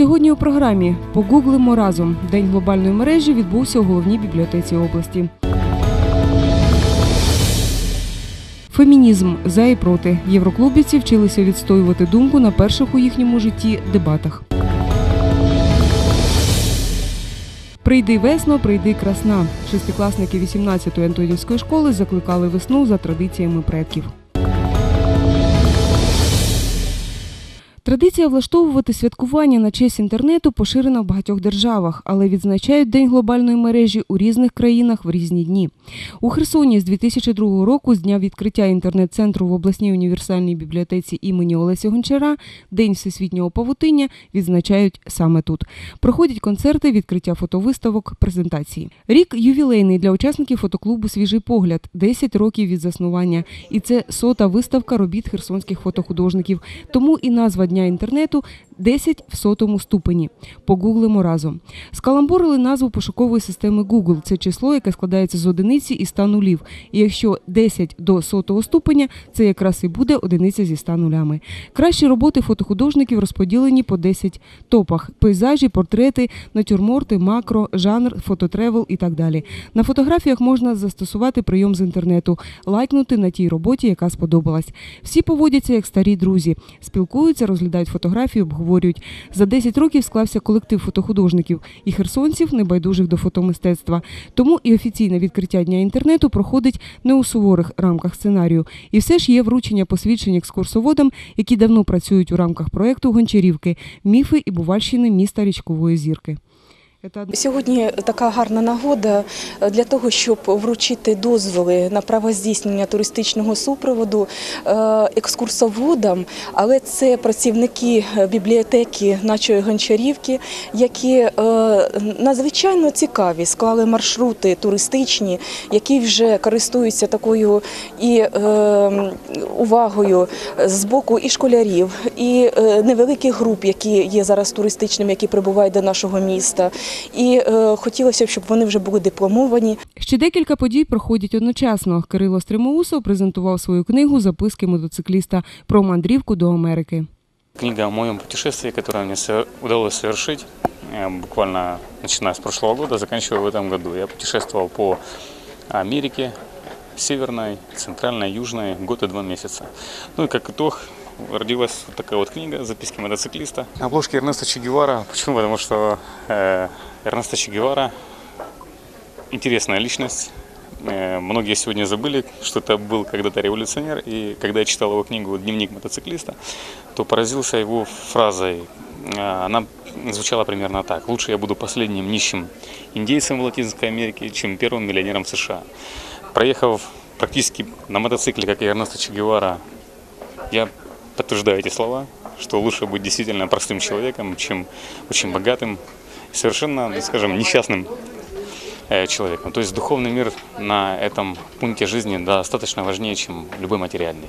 Сьогодні у програмі Погуглимо разом. День глобальної мережі відбувся у головній бібліотеці області. Фемінізм за і проти. Євроклубівці вчилися відстоювати думку на перших у їхньому житті дебатах. Прийди весно, прийди красна. Шестикласники 18-ї Антонівської школи закликали весну за традиціями предків. Традиція влаштовувати святкування на честь інтернету поширена в багатьох державах, але відзначають День глобальної мережі у різних країнах в різні дні. У Херсоні з 2002 року, з дня відкриття інтернет-центру в обласній універсальній бібліотеці імені Олеся Гончара, День всесвітнього павутиння відзначають саме тут. Проходять концерти, відкриття фотовиставок, презентації. Рік ювілейний для учасників фотоклубу Свіжий погляд 10 років від заснування. І це сота виставка робіт херсонських фотохудожників. Тому і назва дня інтернету 10 в сотому ступені. Погуглимо разом. Скаламбурили назву пошукової системи Google. Це число, яке складається з одиниці і 100 нулів. І якщо 10 до сотого ступеня, це якраз і буде одиниця зі 100 нулями. Кращі роботи фотохудожників розподілені по 10 топах: пейзажі, портрети, натюрморти, макро, жанр, фототревел і так далі. На фотографіях можна застосувати прийом з інтернету, лайкнути на тій роботі, яка сподобалась. Всі поводяться як старі друзі, спілкуються, розглядають фотографії, обговорюють. За 10 років склався колектив фотохудожників і херсонців, небайдужих до фотомистецтва. Тому і офіційне відкриття дня інтернету проходить не у суворих рамках сценарію. І все ж є вручення посвідчень екскурсоводам, які давно працюють у рамках проєкту Гончарівки, міфи і бувальщини міста річкової зірки. Сьогодні така гарна нагода для того, щоб вручити дозволи на право здійснення туристичного супроводу е, екскурсоводам, але це працівники бібліотеки нашої Гончарівки, які е, надзвичайно цікаві, склали маршрути туристичні, які вже користуються такою і е, увагою з боку і школярів, і е, невеликих груп, які є зараз туристичними, які прибувають до нашого міста. І е, хотілося б, щоб вони вже були дипломовані. Ще декілька подій проходять одночасно. Кирило Стримоусов презентував свою книгу Записки мотоцикліста про мандрівку до Америки. Книга о моем путешествии, которое мне удалось совершить э, буквально начиная с прошлого года, заканчивая в этом году. Я путешествовал по Америке, Северной, Центральной, Южной, год и два месяца. Ну и как итог родилась вот такая вот книга «Записки мотоциклиста». На обложке Эрнеста Че Гевара. Почему? Потому что э, Эрнесто Че Гевара интересная личность. Э, Многие сегодня забыли, что это был когда-то революционер. И когда я читал его книгу «Дневник мотоциклиста», то поразился его фразой. Э, Она звучала примерно так. «Лучше я буду последним нищим индейцем в Латинской Америке, чем первым миллионером в США». Проехав практически на мотоцикле, как и Эрнесто Че Гевара, я подтверждаю эти слова, что лучше быть действительно простым человеком, чем очень богатым, совершенно, так скажем, несчастным э, человеком. То есть духовный мир на этом пункте жизни достаточно важнее, чем любой материальный.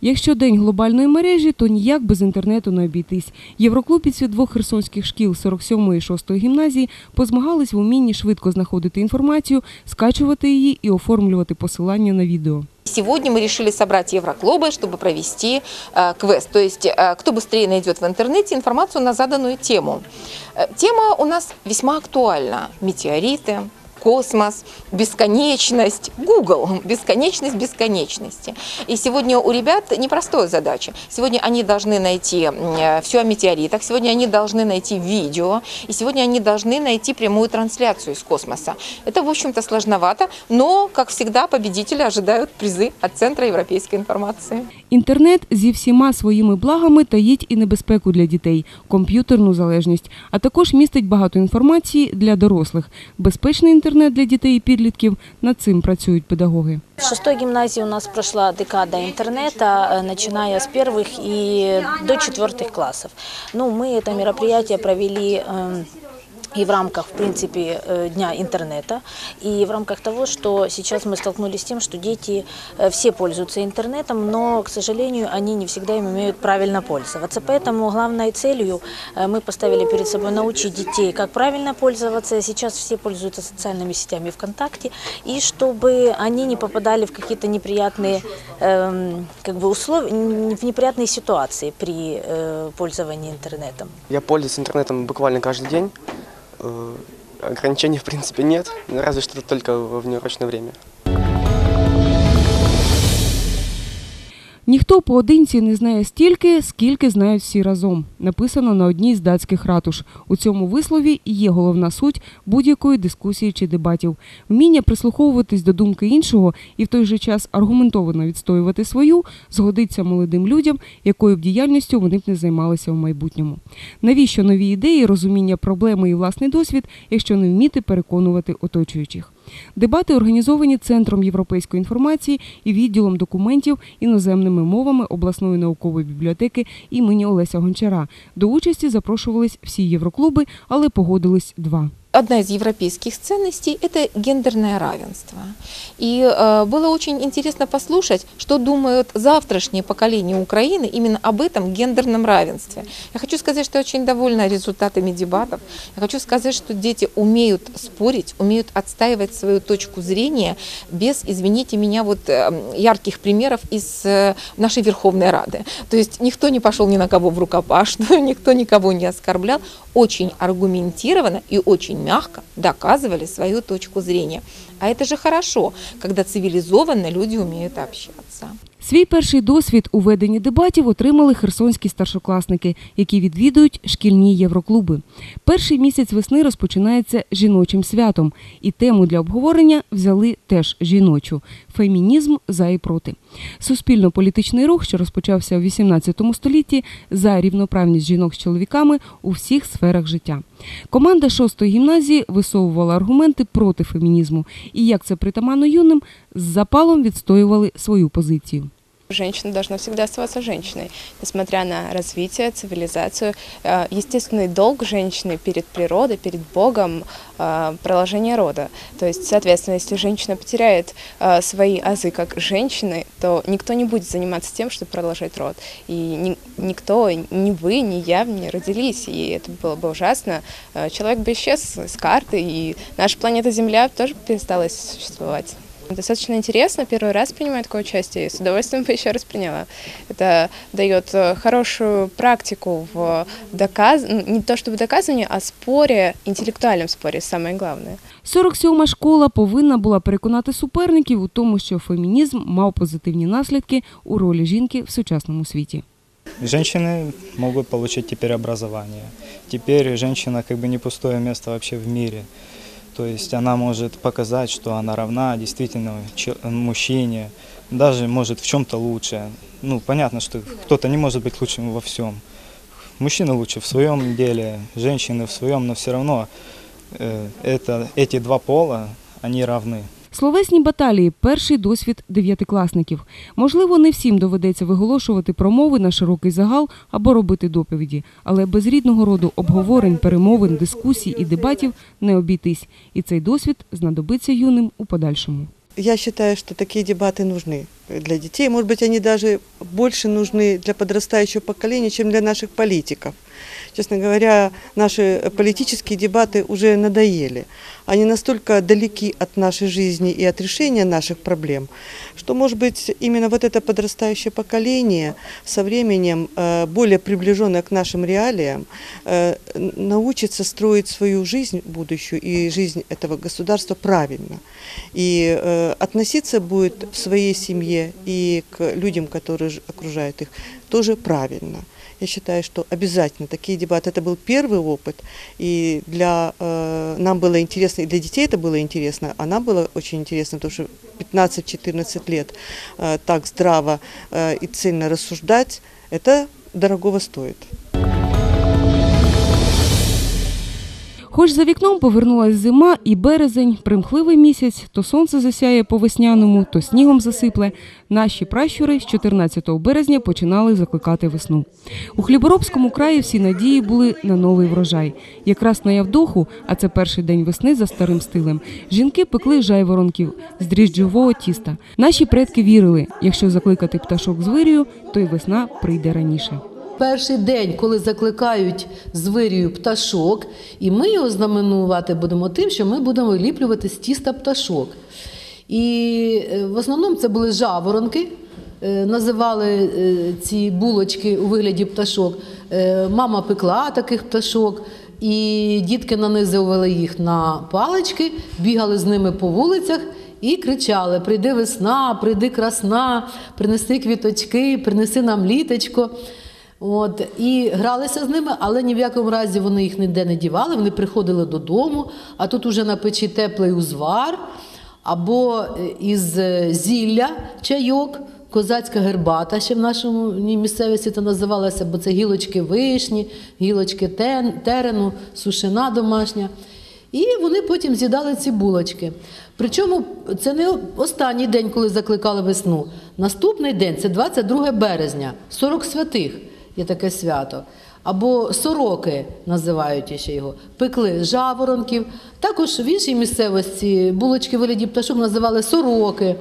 Якщо день глобальної мережі, то ніяк без інтернету не обійтись. Євроклубівці двох херсонських шкіл 47 і 6 гімназії позмагались в умінні швидко знаходити інформацію, скачувати її і оформлювати посилання на відео. Сегодня мы решили собрать евроклубы, чтобы провести э, квест. То есть, э, кто быстрее найдет в интернете информацию на заданную тему. Э, тема у нас весьма актуальна. Метеориты, космос, бесконечность, Google, бесконечность бесконечности. И сегодня у ребят непростая задача. Сегодня они должны найти все о метеоритах, сегодня они должны найти видео, и сегодня они должны найти прямую трансляцию из космоса. Это, в общем-то, сложновато, но, как всегда, победители ожидают призы от Центра европейской информации. Інтернет зі всіма своїми благами таїть і небезпеку для дітей, комп'ютерну залежність, а також містить багато інформації для дорослих. Безпечний інтернет для дітей і підлітків над цим працюють педагоги. В шестой гимназии у нас прошла декада интернета, э, начиная с первых и до четвертых классов. Ну, мы это мероприятие провели эм, и в рамках, в принципе, э, Дня интернета, и в рамках того, что сейчас мы столкнулись с тем, что дети э, все пользуются интернетом, но, к сожалению, они не всегда им умеют правильно пользоваться. Поэтому главной целью э, мы поставили перед собой научить детей, как правильно пользоваться. Сейчас все пользуются социальными сетями ВКонтакте, и чтобы они не попадали в какие-то неприятные эм, как бы условия, в неприятные ситуации при э, пользовании интернетом. Я пользуюсь интернетом буквально каждый день. Э, Ограничений, в принципе, нет, разве что только во внеурочное время. Ніхто поодинці не знає стільки, скільки знають всі разом. Написано на одній з датських ратуш. У цьому вислові є головна суть будь-якої дискусії чи дебатів. Вміння прислуховуватись до думки іншого і в той же час аргументовано відстоювати свою згодиться молодим людям, якою б діяльністю вони б не займалися в майбутньому. Навіщо нові ідеї, розуміння проблеми і власний досвід, якщо не вміти переконувати оточуючих? Дебати організовані Центром європейської інформації і відділом документів іноземними мовами обласної наукової бібліотеки імені Олеся Гончара. До участі запрошувались всі євроклуби, але погодились два. Одна из европейских ценностей – это гендерное равенство. И э, было очень интересно послушать, что думают завтрашние поколения Украины именно об этом гендерном равенстве. Я хочу сказать, что я очень довольна результатами дебатов. Я хочу сказать, что дети умеют спорить, умеют отстаивать свою точку зрения без, извините меня, вот э, ярких примеров из э, нашей Верховной Рады. То есть никто не пошел ни на кого в рукопашную, никто никого не оскорблял. Очень аргументированно и очень мягко доказывали свою точку зрения. А это же хорошо, когда цивилизованно люди умеют общаться. Свій перший досвід у веденні дебатів отримали херсонські старшокласники, які відвідують шкільні євроклуби. Перший місяць весни розпочинається жіночим святом, і тему для обговорення взяли теж жіночу фемінізм за і проти. Суспільно-політичний рух, що розпочався у XVIII столітті, за рівноправність жінок з чоловіками у всіх сферах життя. Команда шостої гімназії висовувала аргументи проти фемінізму, і як це притаманно юним, з запалом відстоювали свою позицію. Женщина должна всегда оставаться женщиной, несмотря на развитие, цивилизацию. Э, Естественный долг женщины перед природой, перед Богом э, – продолжение рода. То есть, соответственно, если женщина потеряет э, свои азы как женщины, то никто не будет заниматься тем, чтобы продолжать род. И ни- никто, ни вы, ни я не родились, и это было бы ужасно. Человек бы исчез с карты, и наша планета Земля тоже перестала существовать. Достаточно интересно, первый раз принимаю такое участие, и с удовольствием бы еще раз приняла. Это дает э, хорошую практику в доказ... ну, не то чтобы доказывании, а споре, интеллектуальном споре, самое главное. 47-ма школа повинна була переконати суперників у тому, що фемінізм мав позитивні наслідки у ролі жінки в сучасному світі. Женщины могут получить теперь образование. Теперь женщина как бы не пустое место вообще в мире. То есть она может показать, что она равна действительно че- мужчине, даже может в чем-то лучше. Ну, понятно, что кто-то не может быть лучшим во всем. Мужчина лучше в своем деле, женщины в своем, но все равно э, это, эти два пола, они равны. Словесні баталії перший досвід дев'ятикласників. Можливо, не всім доведеться виголошувати промови на широкий загал або робити доповіді, але без рідного роду обговорень, перемовин, дискусій і дебатів не обійтись. І цей досвід знадобиться юним у подальшому. Я считаю, что такие дебаты нужны для детей. Может быть, они даже больше нужны для подрастающего поколения, чем для наших политиков. Честно говоря, наши политические дебаты уже надоели. Они настолько далеки от нашей жизни и от решения наших проблем, что, может быть, именно вот это подрастающее поколение со временем, э, более приближенное к нашим реалиям, э, научится строить свою жизнь будущую и жизнь этого государства правильно. И э, относиться будет в своей семье и к людям, которые окружают их, тоже правильно. Я считаю, что обязательно такие дебаты. Это был первый опыт, и для э, нам было интересно, и для детей это было интересно, а нам было очень интересно, потому что 15-14 лет э, так здраво э, и цельно рассуждать, это дорогого стоит. Хоч за вікном повернулась зима і березень, примхливий місяць, то сонце засяє по весняному, то снігом засипле. Наші пращури з 14 березня починали закликати весну. У Хліборобському краї всі надії були на новий врожай. Якраз на Явдоху, а це перший день весни за старим стилем, жінки пекли жайворонків з дріжджового тіста. Наші предки вірили, якщо закликати пташок з вирію, то й весна прийде раніше. Перший день, коли закликають з пташок, і ми його знаменувати будемо тим, що ми будемо виліплювати з тіста пташок. І е, в основному це були жаворонки, е, називали е, ці булочки у вигляді пташок. Мама пекла таких пташок, і дітки нанизували їх на палички, бігали з ними по вулицях. І кричали: Прийди весна, прийди красна, принеси квіточки, принеси нам літочко. От, і гралися з ними, але ні в якому разі вони їх ніде не дівали. Вони приходили додому, а тут уже на печі теплий узвар або е, із е, зілля чайок, козацька гербата ще в нашому місцевості це називалося, бо це гілочки вишні, гілочки терену, сушина домашня. І вони потім з'їдали ці булочки. Причому це не останній день, коли закликали весну. Наступний день це 22 березня, 40 святих є таке свято. Або сороки називають ще його, пекли жаворонків. Також в іншій місцевості булочки вигляді пташок називали сороки.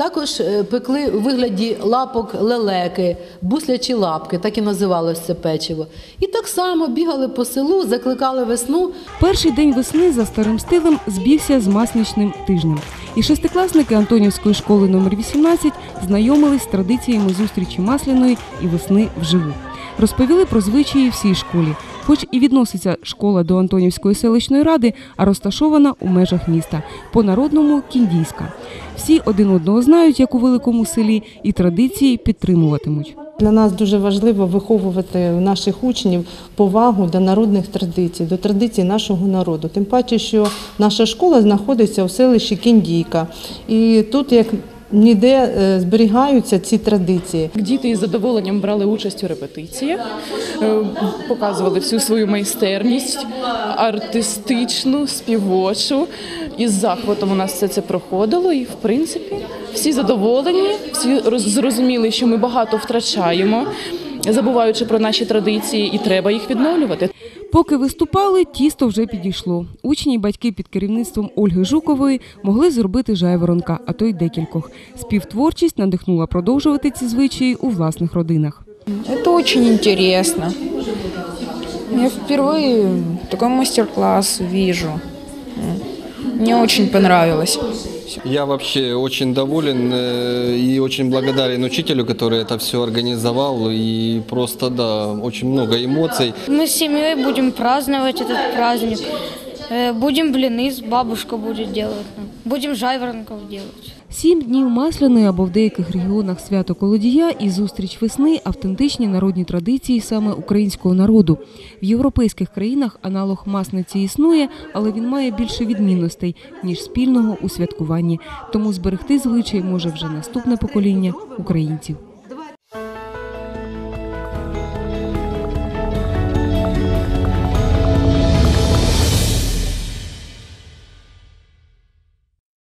Також е, пекли у вигляді лапок лелеки, буслячі лапки, так і називалося це печиво. І так само бігали по селу, закликали весну. Перший день весни за старим стилем збігся з масличним тижнем. І шестикласники Антонівської школи номер 18 знайомились з традиціями зустрічі масляної і весни вживу. Розповіли про звичаї всій школі, хоч і відноситься школа до Антонівської селищної ради, а розташована у межах міста, по-народному кіндійська. Всі один одного знають, як у великому селі, і традиції підтримуватимуть. Для нас дуже важливо виховувати наших учнів повагу до народних традицій, до традицій нашого народу. Тим паче, що наша школа знаходиться у селищі Кіндійка. І тут, як ніде, е, зберігаються ці традиції. Діти із задоволенням брали участь у репетиціях, е, показували всю свою майстерність, артистичну, співочу. Із захватом у нас все це проходило, і в принципі всі задоволені, всі роз- зрозуміли, що ми багато втрачаємо, забуваючи про наші традиції, і треба їх відновлювати. Поки виступали, тісто вже підійшло. Учні й батьки під керівництвом Ольги Жукової могли зробити жайворонка, а то й декількох. Співтворчість надихнула продовжувати ці звичаї у власних родинах. Це очень цікаво. Я вперше такий майстер-клас вижу. Мне очень понравилось. Я вообще очень доволен э, и очень благодарен учителю, который это все организовал. И просто, да, очень много эмоций. Мы с семьей будем праздновать этот праздник. Э, Будем блины, с бабушка будет делать. нам. Будем жайворонков делать. Сім днів масляної або в деяких регіонах свято колодія і зустріч весни автентичні народні традиції саме українського народу. В європейських країнах аналог масниці існує, але він має більше відмінностей ніж спільного у святкуванні. Тому зберегти звичай може вже наступне покоління українців.